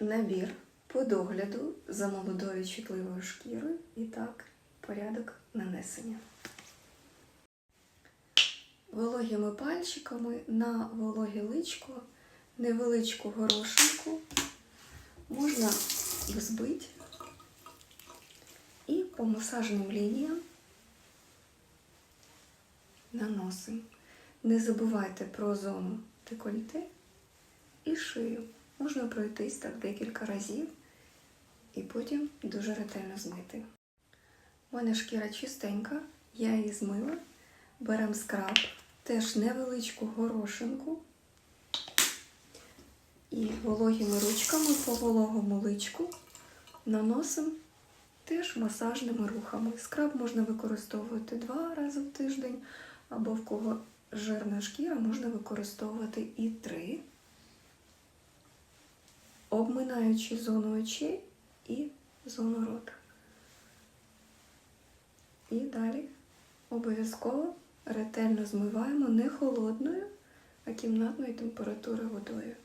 набір по догляду за молодою чутливою шкірою. І так, порядок нанесення. Вологими пальчиками на вологе личко, невеличку горошинку можна взбити і по масажним лініям наносимо. Не забувайте про зону декольте і шию. Можна пройтись так декілька разів і потім дуже ретельно змити. У мене шкіра чистенька, я її змила. Беремо скраб, теж невеличку горошинку. І вологими ручками по вологому личку наносимо теж масажними рухами. Скраб можна використовувати два рази в тиждень, або в кого жирна шкіра можна використовувати і три, обминаючи зону очей і зону рота. І далі обов'язково ретельно змиваємо не холодною, а кімнатної температури водою.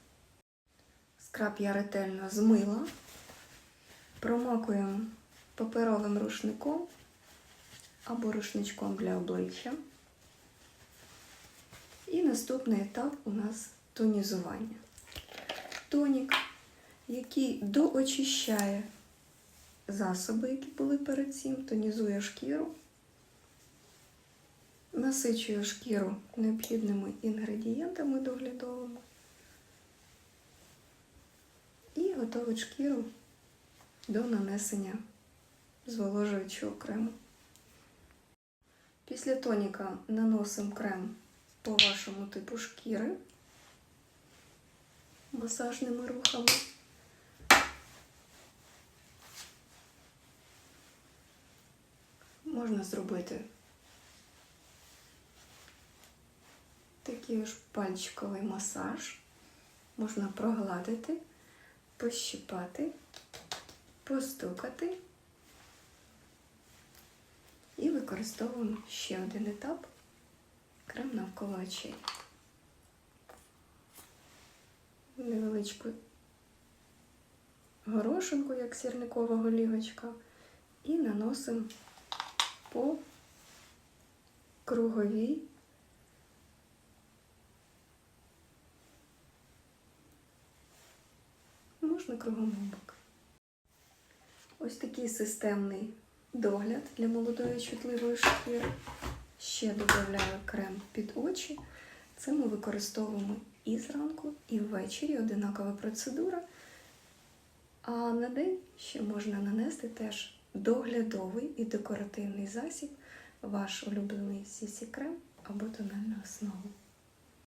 Скраб я ретельно змила, промокуємо паперовим рушником або рушничком для обличчя. І наступний етап у нас тонізування. Тонік, який доочищає засоби, які були перед цим, тонізує шкіру, насичує шкіру необхідними інгредієнтами доглядовими і готовить шкіру до нанесення зволожуючого крему. Після тоніка наносимо крем по вашому типу шкіри масажними рухами. Можна зробити такий ж пальчиковий масаж. Можна прогладити, пощипати, постукати. І використовуємо ще один етап крем навколо очей. Невеличку горошинку, як сірникова голівочка, і наносимо по круговій можна кругом губок. Ось такий системний догляд для молодої чутливої шкіри. Ще додаю крем під очі. Це ми використовуємо і зранку, і ввечері одинакова процедура. А на день ще можна нанести теж доглядовий і декоративний засіб, ваш улюблений CC крем або тональну основу.